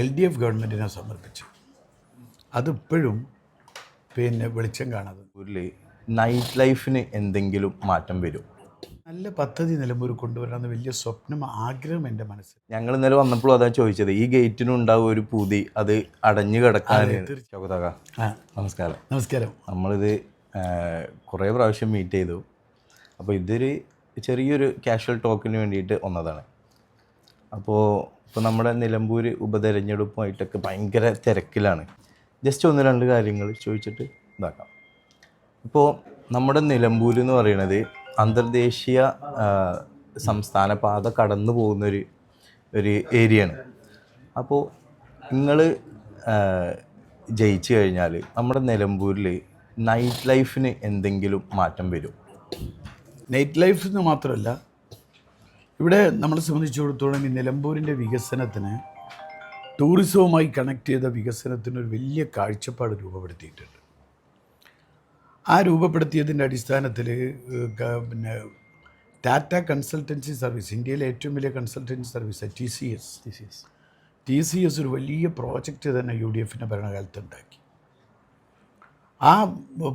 L D F ഗവൺമെന്റിനെ സമർപ്പിച്ചു. അതിപ്പോഴും പിന്നെ വെളിച്ചം കാണാതെ. നൈറ്റ് ലൈഫിന് എന്തെങ്കിലും മാറ്റം വരും? നല്ല പദ്ധതി നിലമ്പൂർ കൊണ്ടുവരണമെന്ന് വലിയ സ്വപ്നം ആഗ്രഹം എന്റെ മനസ്സിൽ. ഞങ്ങൾ ഇന്നലെ വന്നപ്പോഴും അതാ ചോദിച്ചത് ഈ ഗേറ്റിനും ഉണ്ടാവും ഒരു പൂതി അത് അടഞ്ഞു കിടക്കാൻ. നമസ്കാരം. നമസ്കാരം. നമ്മളിത് കുറേ പ്രാവശ്യം മീറ്റ് ചെയ്തു. അപ്പോൾ ഇതൊരു ചെറിയൊരു കാഷ്വൽ ടോക്കിന് വേണ്ടിയിട്ട് വന്നതാണ്. അപ്പോൾ ഇപ്പോൾ നമ്മുടെ നിലമ്പൂർ ഉപതെരഞ്ഞെടുപ്പുമായിട്ടൊക്കെ ഭയങ്കര തിരക്കിലാണ്. ജസ്റ്റ് ഒന്ന് രണ്ട് കാര്യങ്ങൾ ചോദിച്ചിട്ട് ഇതാക്കാം. ഇപ്പോൾ നമ്മുടെ നിലമ്പൂർ എന്ന് പറയുന്നത് അന്തർദേശീയ സംസ്ഥാന പാത കടന്നു പോകുന്നൊരു ഒരു ഏരിയയാണ്. അപ്പോൾ നിങ്ങൾ ജയിച്ചു കഴിഞ്ഞാൽ നമ്മുടെ നിലമ്പൂരിൽ നൈറ്റ് ലൈഫിന് എന്തെങ്കിലും മാറ്റം വരും? നൈറ്റ് ലൈഫിന് മാത്രമല്ല ഇവിടെ നമ്മളെ സംബന്ധിച്ചിടത്തോളം ഈ നിലമ്പൂരിന്റെ വികസനത്തിന് ടൂറിസവുമായി കണക്ട് ചെയ്ത വികസനത്തിന് ഒരു വലിയ കാഴ്ചപ്പാട് രൂപപ്പെടുത്തിയിട്ടുണ്ട്. ആ രൂപപ്പെടുത്തിയതിന്റെ അടിസ്ഥാനത്തിൽ പിന്നെ ടാറ്റ കൺസൾട്ടൻസി സർവീസ് ഇന്ത്യയിലെ ഏറ്റവും വലിയ consultancy service T C S T C S T C S ഒരു വലിയ പ്രോജക്റ്റ് തന്നെ യു ഡി എഫിന്റെ ഭരണകാലത്ത് ഉണ്ടാക്കി. ആ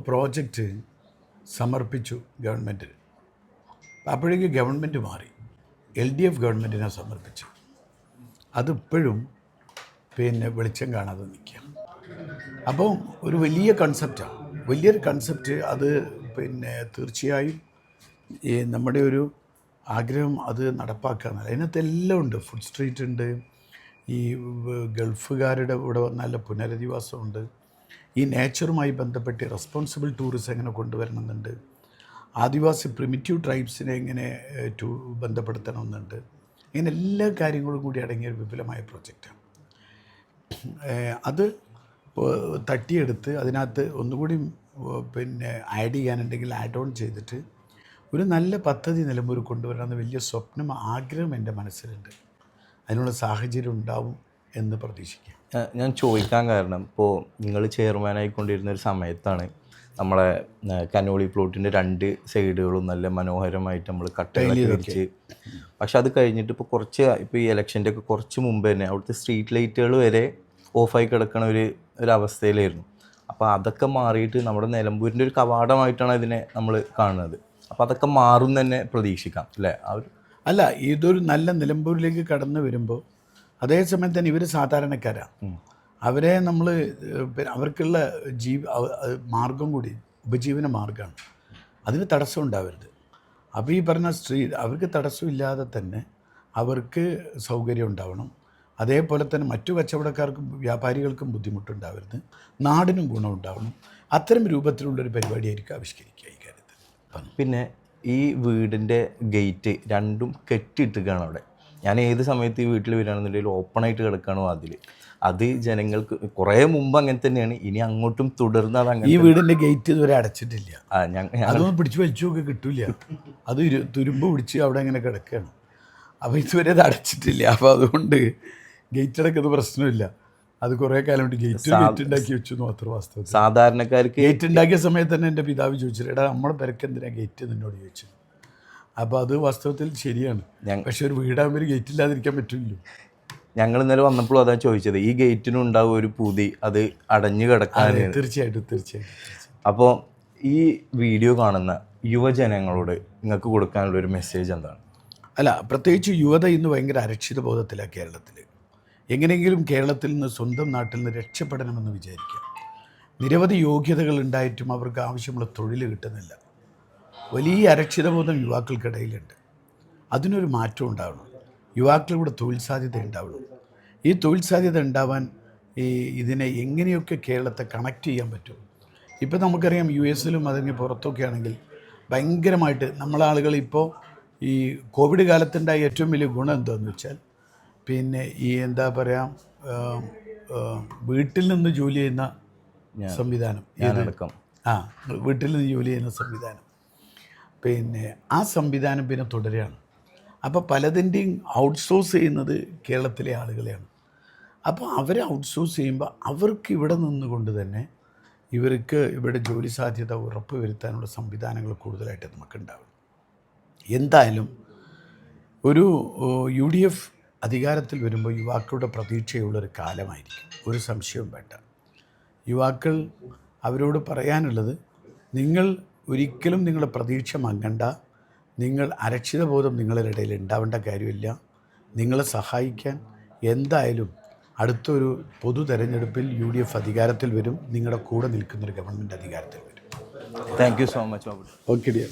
പ്രോജക്റ്റ് സമർപ്പിച്ചു ഗവൺമെന്റിന് അപ്പോഴേക്ക് ഗവൺമെന്റ് മാറി. എൽ ഡി എഫ് ഗവൺമെന്റിനെ സമർപ്പിച്ചു. അതിപ്പോഴും പിന്നെ വെളിച്ചം കാണാതെ നിൽക്കുക. അപ്പോൾ ഒരു വലിയ കൺസെപ്റ്റാണ് വലിയൊരു കൺസെപ്റ്റ് അത് പിന്നെ തീർച്ചയായും ഈ നമ്മുടെ ഒരു ആഗ്രഹം അത് നടപ്പാക്കുക അതിനകത്ത് എല്ലാം ഉണ്ട്. ഫുഡ് സ്ട്രീറ്റ് ഉണ്ട്. ഈ ഗൾഫുകാരുടെ ഇവിടെ നല്ല പുനരധിവാസമുണ്ട്. ഈ നേച്ചറുമായി ബന്ധപ്പെട്ട് റെസ്പോൺസിബിൾ ടൂറിസം എങ്ങനെ കൊണ്ടുവരണമെന്നുണ്ട്. ആദിവാസി പ്രിമിറ്റീവ് ട്രൈബ്സിനെ എങ്ങനെ ടു ബന്ധപ്പെടുത്തണമെന്നുണ്ട്. ഇങ്ങനെ എല്ലാ കാര്യങ്ങളും കൂടി അടങ്ങിയ ഒരു വിപുലമായ പ്രൊജക്റ്റാണ് അത് തട്ടിയെടുത്ത് അതിനകത്ത് ഒന്നുകൂടി പിന്നെ ആഡ് ചെയ്യാനുണ്ടെങ്കിൽ ആഡ് ഓൺ ചെയ്തിട്ട് ഒരു നല്ല പദ്ധതി നിലമ്പൂർ കൊണ്ടുവരണമെന്ന് വലിയ സ്വപ്നം ആഗ്രഹം എന്റെ മനസ്സിലുണ്ട്. അതിനുള്ള സാഹചര്യം ഉണ്ടാവും എന്ന് പ്രതീക്ഷിക്കാം. ഞാൻ ചോദിക്കാൻ കാരണം ഇപ്പോൾ നിങ്ങൾ ചെയർമാനായിക്കൊണ്ടിരുന്ന ഒരു സമയത്താണ് നമ്മളെ കനോളി പ്ലോട്ടിന്റെ രണ്ട് സൈഡുകളും നല്ല മനോഹരമായിട്ട് നമ്മൾ കട്ടകളൊക്കെ വിരിച്ച് പക്ഷെ അത് കഴിഞ്ഞിട്ട് ഇപ്പോൾ കുറച്ച് ഇപ്പോൾ ഈ ഇലക്ഷന്റെ ഒക്കെ കുറച്ച് മുമ്പ് തന്നെ അവിടുത്തെ സ്ട്രീറ്റ് ലൈറ്റുകൾ വരെ ഓഫായി കിടക്കണ ഒരു ഒരു അവസ്ഥയിലായിരുന്നു. അപ്പോൾ അതൊക്കെ മാറിയിട്ട് നമ്മുടെ നിലമ്പൂരിന്റെ ഒരു കവാടമായിട്ടാണ് ഇതിനെ നമ്മൾ കാണുന്നത്. അപ്പോൾ അതൊക്കെ മാറും തന്നെ പ്രതീക്ഷിക്കാം അല്ലേ? ആ ഒരു അല്ല ഇതൊരു നല്ല നിലമ്പൂരിലേക്ക് കടന്നു വരുമ്പോൾ അതേസമയം തന്നെ ഇവർ സാധാരണക്കാരാണ് അവരെ നമ്മൾ അവർക്കുള്ള ജീവ മാർഗം കൂടി ഉപജീവന മാർഗമാണ് അതിന് തടസ്സം ഉണ്ടാവരുത്. അപ്പോൾ ഈ പറഞ്ഞ സ്ത്രീ അവർക്ക് തടസ്സമില്ലാതെ തന്നെ അവർക്ക് സൗകര്യം ഉണ്ടാവണം. അതേപോലെ തന്നെ മറ്റു കച്ചവടക്കാർക്കും വ്യാപാരികൾക്കും ബുദ്ധിമുട്ടുണ്ടാവരുത്. നാടിനും ഗുണമുണ്ടാവണം അത്തരം രൂപത്തിലുള്ളൊരു പരിപാടിയായിരിക്കും ആവിഷ്കരിക്കുക ഈ കാര്യത്തിൽ. പിന്നെ ഈ വീടിന്റെ ഗേറ്റ് രണ്ടും കെട്ടിയിട്ടിരിക്കുകയാണ് അവിടെ. ഞാൻ ഏത് സമയത്ത് ഈ വീട്ടിൽ വരികയാണെന്നുണ്ടെങ്കിൽ ഓപ്പണായിട്ട് കിടക്കണോ അതിൽ അത് ജനങ്ങൾക്ക് കുറേ മുമ്പ് അങ്ങനെ തന്നെയാണ്. ഇനി അങ്ങോട്ടും തുടർന്ന് അത് ഈ വീടിന്റെ വീടിന്റെ ഗേറ്റ് ഇതുവരെ അടച്ചിട്ടില്ല. ആ ഞങ്ങൾ അതൊന്നും പിടിച്ചു വലിച്ചു നോക്കി കിട്ടൂല. അത് തുരുമ്പ് പിടിച്ച് അവിടെ അങ്ങനെ കിടക്കുകയാണ് അപ്പോൾ ഇതുവരെ അത് അടച്ചിട്ടില്ല. അപ്പോൾ അതുകൊണ്ട് ഗേറ്റ് അടക്കുന്ന പ്രശ്നമില്ല. അത് കുറേ കാലം കൊണ്ട് ഗേറ്റ് ഗേറ്റ് ഉണ്ടാക്കി വെച്ചു മാത്രം വാസ്തവം സാധാരണക്കാർക്ക് ഗേറ്റ് ഉണ്ടാക്കിയ സമയത്ത് തന്നെ എന്റെ പിതാവ് ചോദിച്ചു എടാ നമ്മുടെ പെരക്ക് ഗേറ്റ് നിന്നോട് ചോദിച്ചു അപ്പോൾ അത് വാസ്തവത്തിൽ ശരിയാണ്. പക്ഷെ ഒരു വീടാകുമ്പോൾ ഒരു ഗേറ്റ് ഇല്ലാതിരിക്കാൻ പറ്റില്ലല്ലോ. ഞങ്ങൾ ഇന്നലെ വന്നപ്പോഴും അതാണ് ചോദിച്ചത് ഈ ഗേറ്റിനും ഉണ്ടാവും ഒരു പൂതി അത് അടഞ്ഞു കിടക്കാൻ തീർച്ചയായിട്ടും തീർച്ചയായിട്ടും അപ്പോൾ ഈ വീഡിയോ കാണുന്ന യുവജനങ്ങളോട് നിങ്ങൾക്ക് കൊടുക്കാനുള്ള ഒരു മെസ്സേജ് എന്താണ്? അല്ല പ്രത്യേകിച്ച് യുവത ഇന്ന് ഭയങ്കര അരക്ഷിത ബോധത്തിലാണ് കേരളത്തിൽ എങ്ങനെയെങ്കിലും കേരളത്തിൽ നിന്ന് സ്വന്തം നാട്ടിൽ നിന്ന് രക്ഷപ്പെടണമെന്ന് വിചാരിക്കുക. നിരവധി യോഗ്യതകൾ ഉണ്ടായിട്ടും അവർക്ക് ആവശ്യമുള്ള തൊഴിൽ കിട്ടുന്നില്ല. വലിയ അരക്ഷിതബോധം യുവാക്കൾക്കിടയിലുണ്ട്. അതിനൊരു മാറ്റം ഉണ്ടാവണം. യുവാക്കളുടെ തൊഴിൽ സാധ്യത ഉണ്ടാവണം. ഈ തൊഴിൽ സാധ്യത ഉണ്ടാവാൻ ഈ ഇതിനെ എങ്ങനെയൊക്കെ കേരളത്തെ കണക്ട് ചെയ്യാൻ പറ്റും? ഇപ്പോൾ നമുക്കറിയാം യു എസിലും അതിന് പുറത്തൊക്കെ ആണെങ്കിൽ ഭയങ്കരമായിട്ട് നമ്മളാളുകൾ ഇപ്പോൾ ഈ കോവിഡ് കാലത്തുണ്ടായ ഏറ്റവും വലിയ ഗുണം എന്താണെന്ന് വെച്ചാൽ പിന്നെ ഈ എന്താ പറയുക വീട്ടിൽ നിന്ന് ജോലി ചെയ്യുന്ന സംവിധാനം? ആ വീട്ടിൽ നിന്ന് ജോലി ചെയ്യുന്ന സംവിധാനം. പിന്നെ ആ സംവിധാനം പിന്നെ തുടരുകയാണ്. അപ്പോൾ പലതിന്റെയും ഔട്ട്സോഴ്സ് ചെയ്യുന്നത് കേരളത്തിലെ ആളുകളെയാണ്. അപ്പോൾ അവരെ ഔട്ട്സോഴ്സ് ചെയ്യുമ്പോൾ അവർക്ക് ഇവിടെ നിന്നുകൊണ്ട് തന്നെ ഇവർക്ക് ഇവിടെ ജോലി സാധ്യത ഉറപ്പ് വരുത്താനുള്ള സംവിധാനങ്ങൾ കൂടുതലായിട്ട് നമുക്കുണ്ടാവും എന്തായാലും ഒരു യു ഡി എഫ് അധികാരത്തിൽ വരുമ്പോൾ യുവാക്കളുടെ പ്രതീക്ഷയുള്ളൊരു കാലമായിരിക്കും. ഒരു സംശയവും വേണ്ട. യുവാക്കൾ അവരോട് പറയാനുള്ളത് നിങ്ങൾ ഒരിക്കലും നിങ്ങൾ പ്രതീക്ഷ മങ്ങണ്ട. നിങ്ങൾ അരക്ഷിതബോധം നിങ്ങളുടെ ഇടയിൽ ഉണ്ടാവേണ്ട കാര്യമില്ല. നിങ്ങളെ സഹായിക്കാൻ എന്തായാലും അടുത്തൊരു പൊതു തെരഞ്ഞെടുപ്പിൽ യു ഡി എഫ് അധികാരത്തിൽ വരും. നിങ്ങളുടെ കൂടെ നിൽക്കുന്നൊരു ഗവൺമെന്റ് അധികാരത്തിൽ വരും. Thank you so much okay dear